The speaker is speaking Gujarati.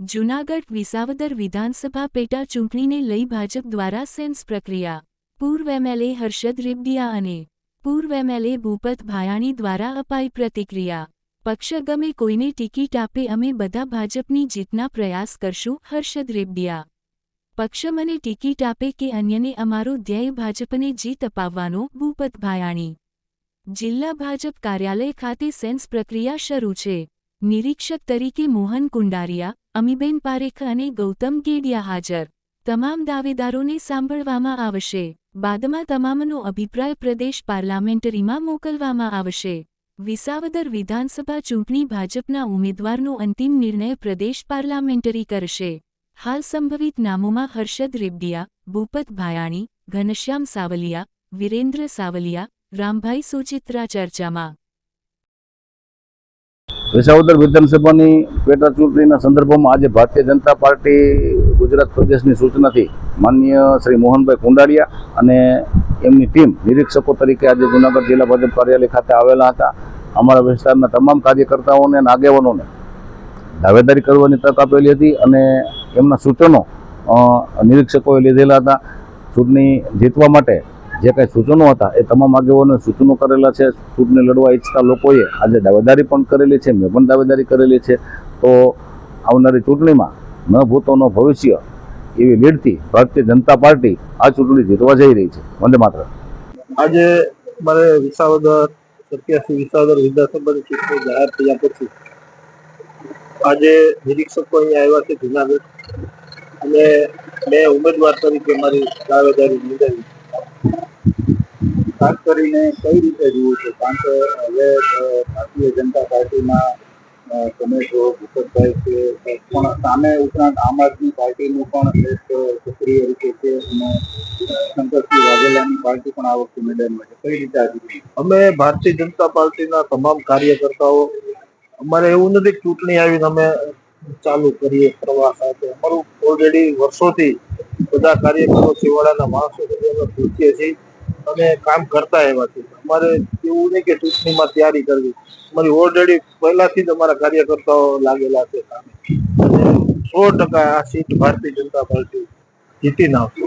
જૂનાગઢ વિસાવદર વિધાનસભા પેટા ચૂંટણીને લઈ ભાજપ દ્વારા સેન્સ પ્રક્રિયા. પૂર્વ એમએલએ હર્ષદ રેબડિયા અને પૂર્વ એમએલએ ભૂપત ભાયાણી દ્વારા અપાઈ પ્રતિક્રિયા. પક્ષ ગમે કોઈને ટિકિટ આપે અમે બધા ભાજપની જીતના પ્રયાસ કરશું, હર્ષદ રેબડિયા. પક્ષ મને ટિકિટ આપે કે અન્યને અમારો ધ્યેય ભાજપને જીત અપાવવાનો, ભૂપત ભાયાણી. જિલ્લા ભાજપ કાર્યાલય ખાતે સેન્સ પ્રક્રિયા શરૂ છે. નિરીક્ષક તરીકે મોહન કુંડારિયા, અમીબેન પારેખ અને ગૌતમ ગેડિયા હાજર. તમામ દાવેદારોને સાંભળવામાં આવશે. બાદમાં તમામનો અભિપ્રાય પ્રદેશ પાર્લામેન્ટરીમાં મોકલવામાં આવશે. વિસાવદર વિધાનસભા ચૂંટણી ભાજપના ઉમેદવારનો અંતિમ નિર્ણય પ્રદેશ પાર્લામેન્ટરી કરશે. હાલ સંભવિત નામોમાં હર્ષદ રેબડિયા, ભૂપત ભાયાણી, ઘનશ્યામ સાવલિયા, વિરેન્દ્ર સાવલિયા, રામભાઈ સુચિત્રા ચર્ચામાં. વિસાવદર વિધાનસભાની પેટા ચૂંટણીના સંદર્ભમાં આજે ભારતીય જનતા પાર્ટી ગુજરાત પ્રદેશની સૂચનાથી માનનીય શ્રી મોહનભાઈ કુંડાડિયા અને એમની ટીમ નિરીક્ષકો તરીકે આજે જૂનાગઢ જિલ્લા ભાજપ કાર્યાલય ખાતે આવેલા હતા. અમારા વિસ્તારના તમામ કાર્યકર્તાઓને અને આગેવાનોને દાવેદારી કરવાની તક આપેલી હતી અને એમના સૂચનો નિરીક્ષકોએ લીધેલા હતા. ચૂંટણી જીતવા માટે જે કાંઈ સૂચનો હતા એ તમામ આગેવાનોએ સૂચનો કરેલા છે. ચૂંટણી લડવા ઈચ્છતા લોકોએ આજે દાવેદારી પણ કરેલી છે. મેં પણ દાવેદારી કરેલી છે. તો આવનારી ચૂંટણીમાં ન ભૂતો ન ભવિષ્ય એવી લીડથી ભારતીય જનતા પાર્ટી આ ચૂંટણી જીતવા જઈ રહી છે. વંદે માત્ર આજે મારે વિસાવદર, સત્યાસી વિસાવદર વિધાનસભાની ચૂંટણી જાહેર થયા પછી આજે નિરીક્ષકો અહીંયા આવ્યા છે જુનાગઢ. અને મેં ઉમેદવાર તરીકે મારી દાવેદારી નોંધાવી ખાસ કરીને કઈ રીતે જુઓ છો? કારણ કે હવે ભારતીય જનતા પાર્ટીમાં તમે છો ભૂપતભાઈ છે પણ સામે ઉપરાંત આમ આદમી પાર્ટીનું પણ એક સક્રિય રીતે છે અને શંકરસિંહ વાઘેલાની પાર્ટી પણ આ વખતે મેદાનમાં છે. કઈ રીતે આજે અમે ભારતીય જનતા પાર્ટીના તમામ કાર્યકર્તાઓ, અમારે એવું નથી ચૂંટણી આવીને અમે ચાલુ કરીએ પ્રવાહ સાથે. અમારું ઓલરેડી વર્ષોથી બધા કાર્યકરો છેવાડાના માણસો સુધી અમે પૂછીએ છીએ. અને કામ કરતા એવા છે. અમારે એવું નહીં કે ચૂંટણીમાં તૈયારી કરવી. અમારી ઓલરેડી પહેલાથી જ અમારા કાર્યકર્તાઓ લાગેલા છે. કામે સો ટકા આ સીટ ભારતીય જનતા પાર્ટી જીતી નાખશે